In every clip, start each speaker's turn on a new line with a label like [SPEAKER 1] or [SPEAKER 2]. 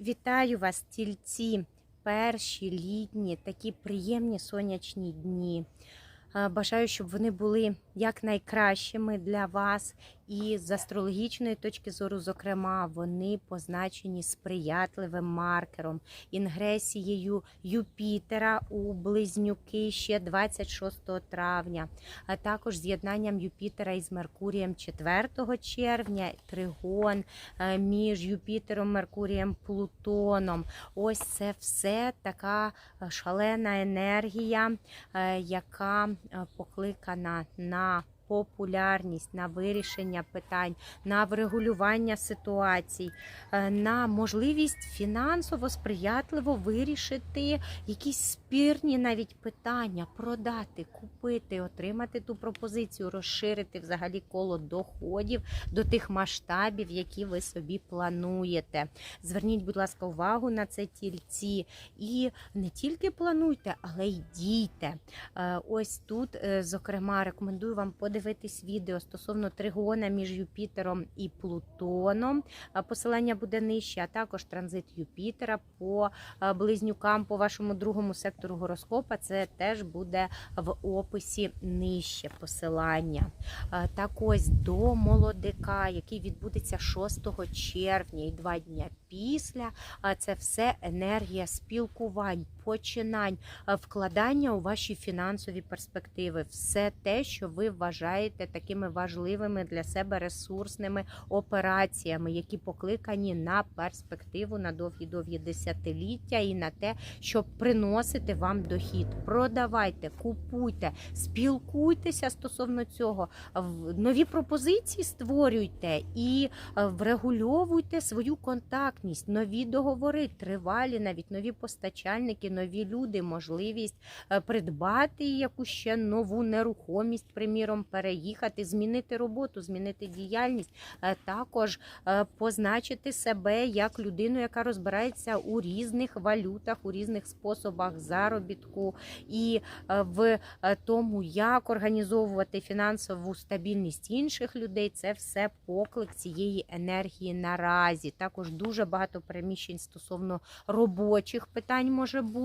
[SPEAKER 1] Вітаю вас, тільці! Перші літні, такі приємні сонячні дні. Бажаю, щоб вони були якнайкращими для вас. І з астрологічної точки зору, зокрема, вони позначені сприятливим маркером, інгресією Юпітера у близнюки ще 26 травня, а також з'єднанням Юпітера із Меркурієм 4 червня, тригон е, між Юпітером, Меркурієм, Плутоном. Ось це все така е, шалена енергія, е, яка покликана на ஆ популярність, на вирішення питань, на врегулювання ситуацій, е, на можливість фінансово сприятливо вирішити якісь спірні навіть питання, продати, купити, отримати ту пропозицію, розширити взагалі коло доходів до тих масштабів, які ви собі плануєте. Зверніть, будь ласка, увагу на це тільці. І не тільки плануйте, але й дійте. Е, Ось тут, е, зокрема, рекомендую вам подивитись відео стосовно тригона між Юпітером і Плутоном. Посилання буде нижче, а також транзит Юпітера по близнюкам по вашому другому сектору гороскопа. Це теж буде в описі нижче посилання. Так ось до молодика, який відбудеться 6 червня і два дня після. Це все енергія спілкувань, починань, е, вкладання у ваші фінансові перспективи, все те, що ви вважаєте такими важливими для себе ресурсними операціями, які покликані на перспективу на довгі-довгі десятиліття і на те, щоб приносити вам дохід. Продавайте, купуйте, спілкуйтеся стосовно цього, нові пропозиції створюйте і е, врегульовуйте свою контактність, нові договори, тривалі, навіть нові постачальники, нові люди, можливість е, придбати якусь ще нову нерухомість, приміром, переїхати, змінити роботу, змінити діяльність, Е, також е, позначити себе як людину, яка розбирається у різних валютах, у різних способах заробітку і в тому, як організовувати фінансову стабільність інших людей, це все поклик цієї енергії наразі. Також дуже багато переміщень стосовно робочих питань може бути.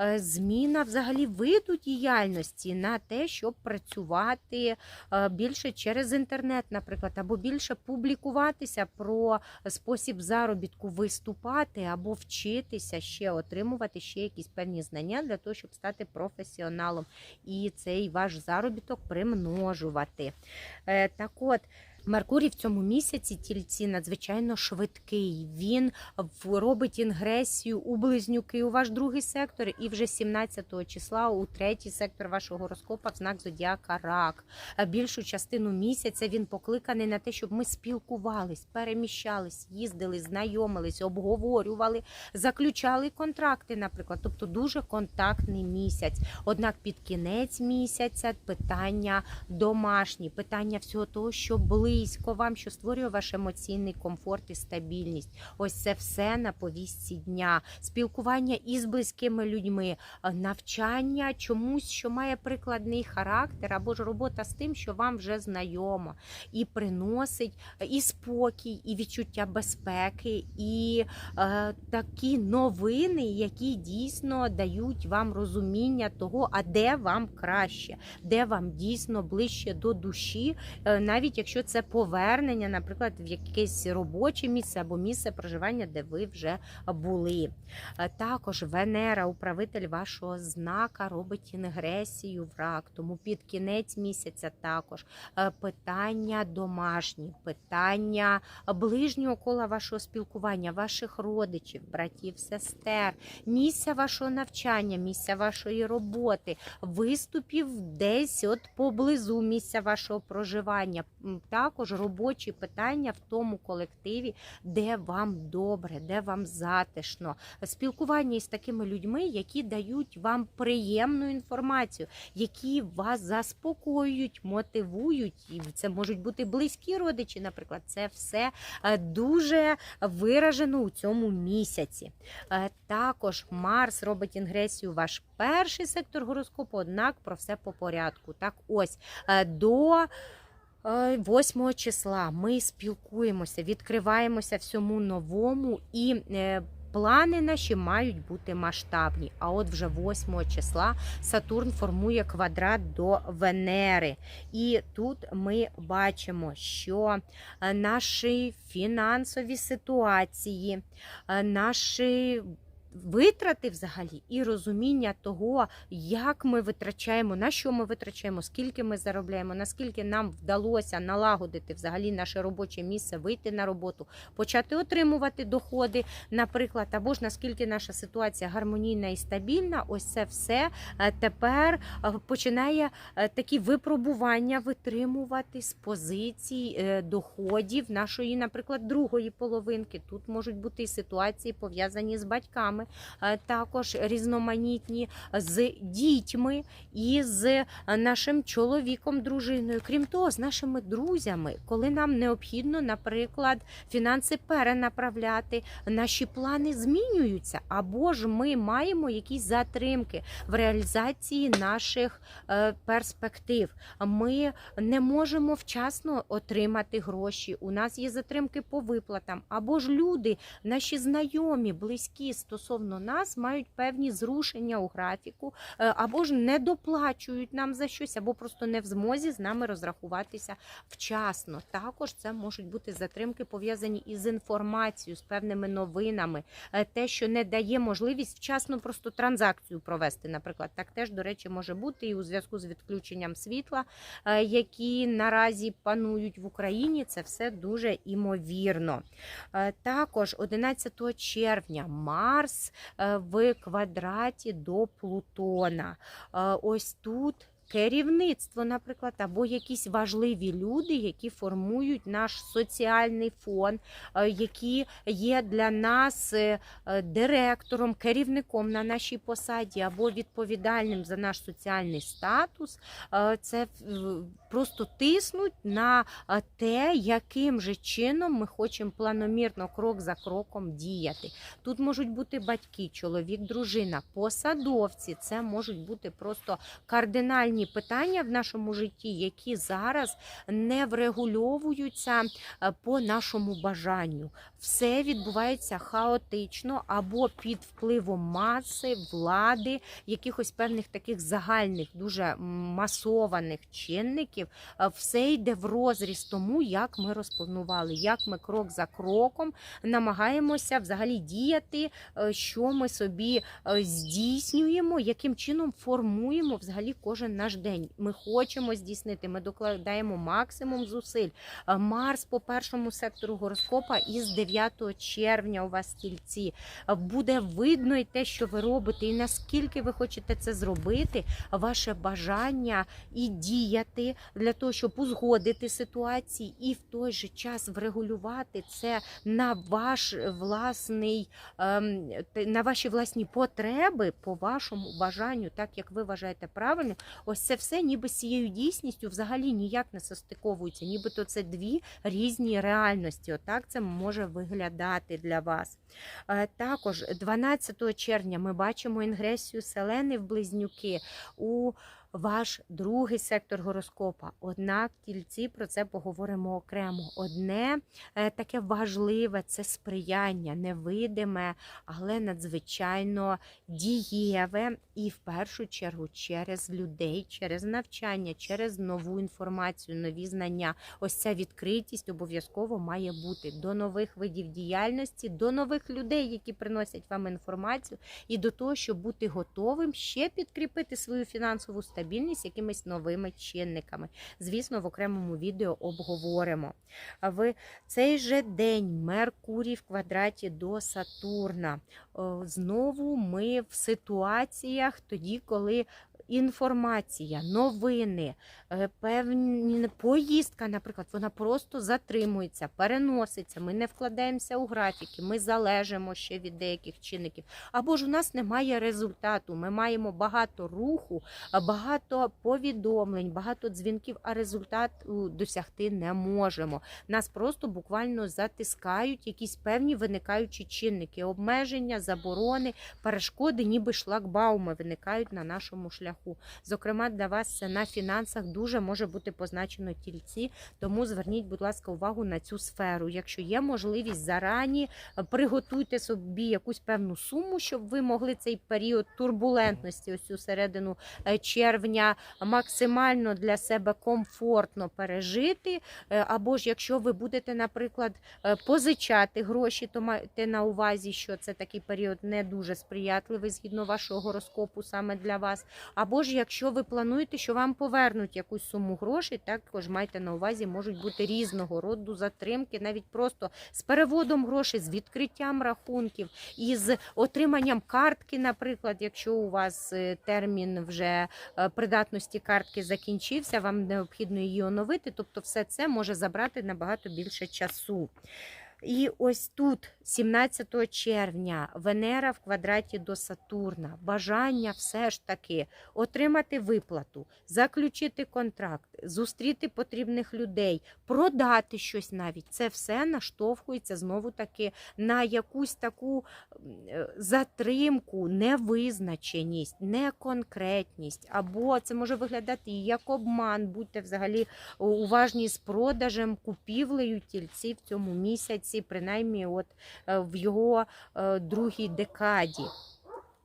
[SPEAKER 1] Е, Зміна взагалі виду діяльності на те, щоб працювати е, більше через інтернет, наприклад, або більше публікуватися про спосіб заробітку, виступати або вчитися ще отримувати ще якісь певні знання для того, щоб стати професіоналом і цей ваш заробіток примножувати. Е, Так от. Меркурій в цьому місяці тільці надзвичайно швидкий. Він робить інгресію у близнюки у ваш другий сектор, і вже 17 числа у третій сектор вашого гороскопа в знак зодіака рак. Е, Більшу частину місяця він покликаний на те, щоб ми спілкувались, переміщались, їздили, знайомились, обговорювали, заключали контракти, наприклад. Тобто дуже контактний місяць. Однак під кінець місяця питання домашні, питання всього того, що близько вам, що створює ваш емоційний комфорт і стабільність. Ось це все на повістці дня. Спілкування із близькими людьми, е, навчання чомусь, що має прикладний характер, або ж робота з тим, що вам вже знайомо, і приносить е, і спокій, і відчуття безпеки, і е, такі новини, які дійсно дають вам розуміння того, а де вам краще, де вам дійсно ближче до душі, е, навіть якщо це повернення, наприклад, в якесь робоче місце або місце проживання, де ви вже були. Е, Також Венера, управитель вашого знака, робить інгресію в рак, тому під кінець місяця також е, питання домашні, питання ближнього кола вашого спілкування, ваших родичів, братів, сестер, місця вашого навчання, місця вашої роботи, виступів десь от поблизу місця вашого проживання. М, Також робочі питання в тому колективі, де вам добре, де вам затишно. Спілкування із такими людьми, які дають вам приємну інформацію, які вас заспокоюють, мотивують. І це можуть бути близькі родичі, наприклад. Це все е, дуже виражено у цьому місяці. Е, Також Марс робить інгресію ваш перший сектор гороскопу, однак про все по порядку. Так, ось е, до 8 числа ми спілкуємося, відкриваємося всьому новому і. е, Плани наші мають бути масштабні. А от вже 8 числа Сатурн формує квадрат до Венери. І тут ми бачимо, що е, наші фінансові ситуації, е, наші витрати взагалі і розуміння того, як ми витрачаємо, на що ми витрачаємо, скільки ми заробляємо, наскільки нам вдалося налагодити взагалі наше робоче місце, вийти на роботу, почати отримувати доходи, наприклад, або ж наскільки наша ситуація гармонійна і стабільна, ось це все е, тепер е, починає е, такі випробування витримувати з позицій доходів нашої, наприклад, другої половинки. Тут можуть бути і ситуації пов'язані з батьками, е, також різноманітні з дітьми і з нашим чоловіком, дружиною. Крім того, з нашими друзями, коли нам необхідно, наприклад, фінанси перенаправляти, наші плани змінюються, або ж ми маємо якісь затримки в реалізації наших е, перспектив. Ми не можемо вчасно отримати гроші. У нас є затримки по виплатам, або ж люди, наші знайомі, близькі стосовно нас, мають певні зрушення у графіку, е, або ж не доплачують нам за щось, або просто не в змозі з нами розрахуватися вчасно. Також це можуть бути затримки пов'язані із інформацією, з певними новинами, Е, те, що не дає можливість вчасно просто транзакцію провести. Наприклад, так теж до речі може бути і у зв'язку з відключенням світла, е, які наразі панують в Україні. Це все дуже імовірно. Також 11 червня Марс е, в квадраті до Плутона. Е, Ось тут. Керівництво, наприклад, або якісь важливі люди, які формують наш соціальний фон, е, які є для нас е, е, директором, керівником на нашій посаді, або відповідальним за наш соціальний статус, це просто тиснуть на те, яким же чином ми хочемо планомірно крок за кроком діяти. Тут можуть бути батьки, чоловік, дружина, посадовці. Це можуть бути просто кардинальні питання в нашому житті, які зараз не врегульовуються е, по нашому бажанню. Все відбувається хаотично або під впливом маси, влади, якихось певних таких загальних, дуже масованих чинників. Е, Все йде в розріз тому, як ми розпланували, як ми крок за кроком намагаємося взагалі діяти, е, що ми собі здійснюємо, яким чином формуємо взагалі кожен наш день. Ми хочемо здійснити, ми докладаємо максимум зусиль. Е, Марс по першому сектору гороскопа із 9 червня у вас стільці буде видно і те, що ви робите, і наскільки ви хочете це зробити, ваше бажання і діяти для того, щоб узгодити ситуації, і в той же час врегулювати це на ваш власний ем, на ваші власні потреби по вашому бажанню, так як ви вважаєте правильно. Ось це все ніби з цією дійсністю взагалі ніяк не состиковується, нібито це дві різні реальності. Отак це може виглядати для вас. Е, Також 12 червня ми бачимо інгресію селени в близнюки у ваш другий сектор гороскопа. Однак тільці про це поговоримо окремо. Одне е, таке важливе це сприяння, невидиме, але надзвичайно дієве і в першу чергу через людей, через навчання, через нову інформацію, нові знання. Ось ця відкритість обов'язково має бути до нових видів діяльності, до нових людей, які приносять вам інформацію, і до того, щоб бути готовим ще підкріпити свою фінансову стабільність якимись новими чинниками. Звісно, в окремому відео обговоримо. В цей же день Меркурій в квадраті до Сатурна. Знову ми в ситуаціях тоді, коли інформація, новини, е, певні поїздка, наприклад, вона просто затримується, переноситься. Ми не вкладаємося у графіки, ми залежимо ще від деяких чинників. Або ж у нас немає результату. Ми маємо багато руху, багато повідомлень, багато дзвінків, а результат у, досягти не можемо. Нас просто буквально затискають якісь певні виникаючі чинники, обмеження, заборони, перешкоди, ніби шлагбауми виникають на нашому шляху. Шляху. Зокрема, для вас це на фінансах дуже може бути позначено тільці, тому зверніть, будь ласка, увагу на цю сферу. Якщо є можливість зарані, е, приготуйте собі якусь певну суму, щоб ви могли цей період турбулентності, ось цю середину е, червня, максимально для себе комфортно пережити. Е, Або ж якщо ви будете, наприклад, позичати гроші, то майте на увазі, що це такий період не дуже сприятливий згідно вашого гороскопу саме для вас. Або ж якщо ви плануєте, що вам повернуть якусь суму грошей, також майте на увазі, можуть бути різного роду затримки, навіть просто з переводом грошей, з відкриттям рахунків, із отриманням картки, наприклад, якщо у вас е, термін вже е, придатності картки закінчився, вам необхідно її оновити. Тобто, все це може забрати набагато більше часу. І ось тут, 17 червня, Венера в квадраті до Сатурна. Бажання все ж таки отримати виплату, заключити контракт, зустріти потрібних людей, продати щось навіть. Це все наштовхується знову таки на якусь таку е, затримку, невизначеність, неконкретність. Або це може виглядати як обман. Будьте взагалі уважні з продажем, купівлею тільці в цьому місяці, принаймні, от е, в його е, другій декаді.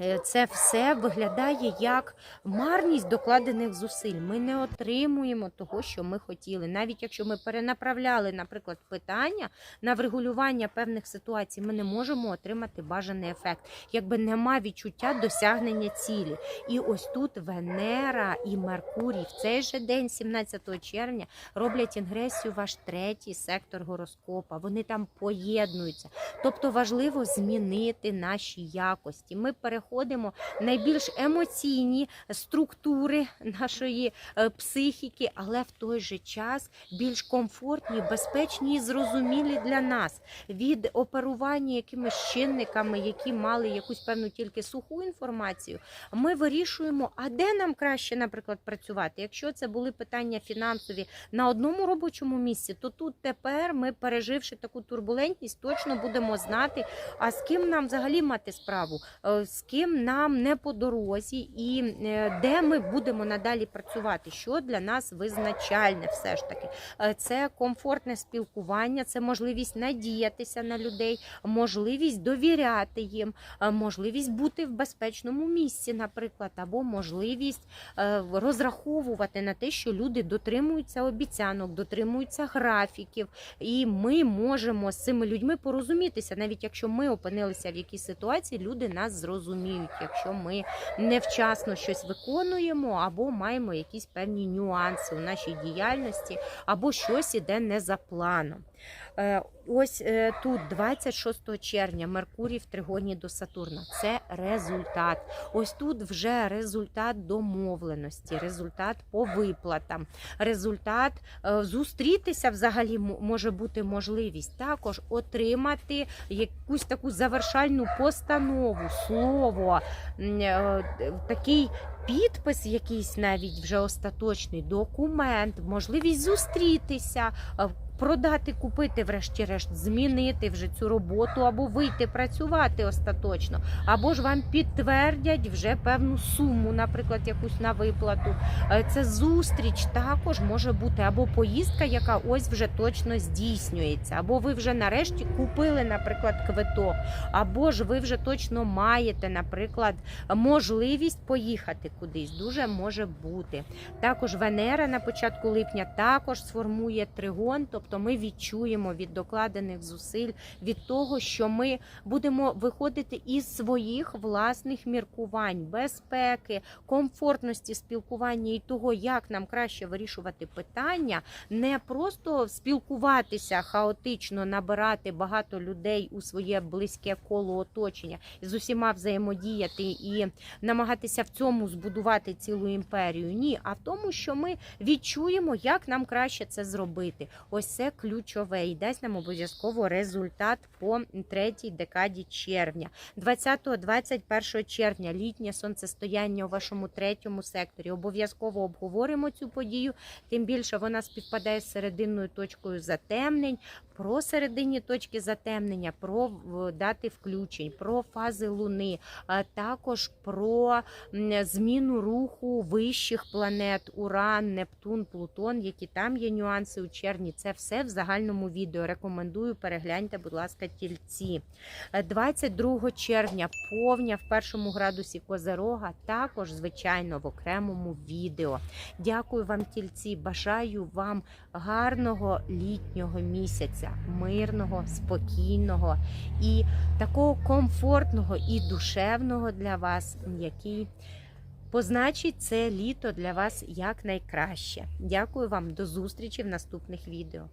[SPEAKER 1] Е, Це все виглядає як марність докладених зусиль. Ми не отримуємо того, що ми хотіли. Навіть якщо ми перенаправляли, наприклад, питання на врегулювання певних ситуацій, ми не можемо отримати бажаний ефект, якби нема відчуття досягнення цілі. І ось тут Венера і Меркурій в цей же день, 17 червня, роблять інгресію ваш третій сектор гороскопа. Вони там поєднуються. Тобто важливо змінити наші якості. Ми переходимо в найбільш емоційні структури нашої е, психіки, але в той же час більш комфортні, безпечні і зрозумілі для нас від оперування якимись чинниками, які мали якусь певну тільки суху інформацію. Ми вирішуємо, а де нам краще, наприклад, працювати. Якщо це були питання фінансові на одному робочому місці, то тут тепер ми, переживши таку турбулентність, точно будемо знати, а з ким нам взагалі мати справу, е, з ким нам не по дорозі, і е, де ми будемо надалі працювати, що для нас визначальне, все ж таки. Е, Це комфортне спілкування, це можливість надіятися на людей, можливість довіряти їм, е, можливість бути в безпечному місці, наприклад, або можливість розраховувати на те, що люди дотримуються обіцянок, дотримуються графіків, і ми можемо з цими людьми порозумітися, навіть якщо ми опинилися в якійсь ситуації, люди нас зрозуміють, якщо ми невчасно щось виконуємо, або маємо якісь певні нюанси у нашій діяльності, або щось іде не за планом. Е, Ось е, тут, 26 червня, Меркурій в тригоні до Сатурна. Це результат. Ось тут вже результат домовленості, результат по виплатам, результат е, зустрітися взагалі може бути можливість. Також отримати якусь таку завершальну постанову, слово, такий. Підпис, якийсь навіть вже остаточний документ, можливість зустрітися, е, продати, купити, врешті-решт, змінити вже цю роботу або вийти працювати остаточно, або ж вам підтвердять вже певну суму, наприклад, якусь на виплату. Е, Це зустріч також може бути або поїздка, яка ось вже точно здійснюється, або ви вже нарешті купили, наприклад, квиток, або ж ви вже точно маєте, наприклад, можливість поїхати кудись. Дуже може бути. Також Венера на початку липня також сформує тригон, тобто ми відчуємо від докладених зусиль, від того, що ми будемо виходити із своїх власних міркувань, безпеки, комфортності спілкування і того, як нам краще вирішувати питання, не просто спілкуватися хаотично, набирати багато людей у своє близьке коло оточення з усіма взаємодіяти і намагатися в цьому збудувати цілу імперію. Ні, а в тому, що ми відчуємо, як нам краще це зробити. Ось це ключове і дасть нам обов'язково результат по третій декаді червня. 20-21 червня літнє сонцестояння у вашому третьому секторі. Обов'язково обговоримо цю подію. Тим більше вона співпадає з серединною точкою затемнень. Про серединні точки затемнення, про дати включень, про фази Луни, також про зміну руху вищих планет Уран, Нептун, Плутон, які там є нюанси у червні. Це все в загальному відео. Рекомендую перегляньте, будь ласка, тільці. Е, 22 червня повня в першому градусі Козерога, також, звичайно, в окремому відео. Дякую вам, тільці. Бажаю вам гарного літнього місяця, мирного, спокійного і такого комфортного і душевного для вас, який позначить це літо для вас як найкраще. Дякую вам, до зустрічі в наступних відео.